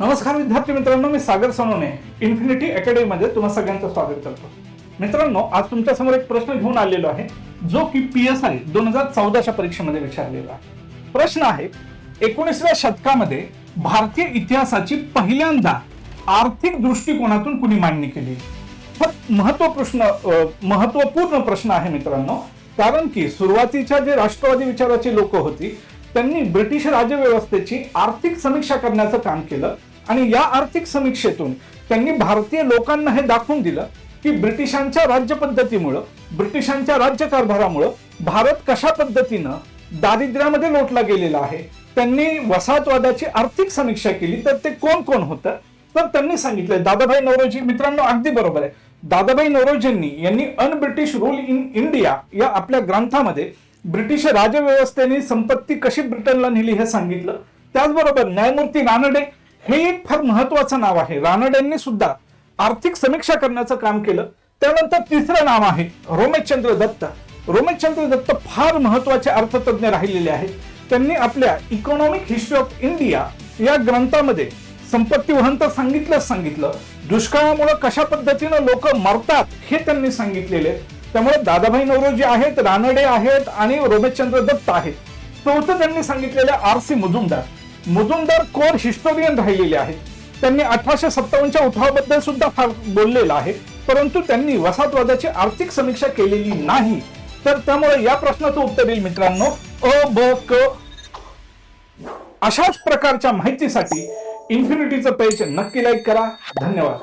नमस्कार विद्यार्थी मित्रांनो मी सागर सोनवणे इन्फिनिटी अकॅडमीमध्ये तुम्हा सगळ्यांचं स्वागत करतो. मित्रांनो आज तुमच्यासमोर एक प्रश्न घेऊन आलेलो आहे जो की पी एस आय दोन हजार चौदाच्या परीक्षेमध्ये विचारलेला आहे. प्रश्न आहे एकोणीसव्या शतकामध्ये भारतीय इतिहासाची पहिल्यांदा आर्थिक दृष्टिकोनातून कुणी मांडणी केली? हा महत्त्व प्रश्न महत्त्वपूर्ण प्रश्न आहे मित्रांनो कारण की सुरुवातीच्या जे राष्ट्रवादी विचाराची लोक होती त्यांनी ब्रिटिश राजव्यवस्थेची आर्थिक समीक्षा करण्याचं काम केलं. आणि या आर्थिक समीक्षेतून त्यांनी भारतीय लोकांना हे दाखवून दिलं की ब्रिटिशांच्या राज्य पद्धतीमुळं ब्रिटिशांच्या राज्यकारभारामुळं भारत कशा पद्धतीनं दारिद्र्यामध्ये लोटला गेलेला आहे त्यांनी वसाहतवादाची आर्थिक समीक्षा केली तर ते कोण कोण होतं? तर त्यांनी सांगितलं दादाभाई नवरोजी मित्रांनो अगदी बरोबर आहे. दादाभाई नवरोजींनी यांनी un British rule in India या आपल्या ग्रंथामध्ये ब्रिटिश राजव्यवस्थेने संपत्ती कशी ब्रिटनला नेली हे सांगितलं. त्याचबरोबर न्यायमूर्ती रानडे हे एक फार महत्वाचं नाव आहे. रानड्यांनी सुद्धा आर्थिक समीक्षा करण्याचं काम केलं. त्यानंतर तिसरं नाव आहे रोमेशचंद्र दत्त. रोमेशचंद्र दत्त फार महत्त्वाचे अर्थतज्ञ राहिलेले आहेत. त्यांनी आपल्या इकॉनॉमिक हिस्ट्री ऑफ इंडिया या ग्रंथामध्ये संपत्ती वहन तर सांगितलंच सांगितलं. दुष्काळामुळे कशा पद्धतीनं लोक मरतात हे त्यांनी सांगितलेले. त्यामुळे दादाभाई नवरोजी आहेत रानडे आहेत आणि रोमेशचंद्र दत्त आहेत. चौथं त्यांनी सांगितलेलं R C Majumdar. Majumdar core historian राहिलेले आहेत? त्यांनी अठराशे सत्तावन्नच्या उठावाबद्दल सुद्धा फार बोललेलं आहे. परंतु त्यांनी वसाहतवादाची आर्थिक समीक्षा केलेली नाही. तर त्यामुळे या प्रश्नाचं उत्तर येईल मित्रांनो. अ ब क. अशाच प्रकारच्या माहितीसाठी इन्फिनिटीचं पेज नक्की लाईक करा. धन्यवाद.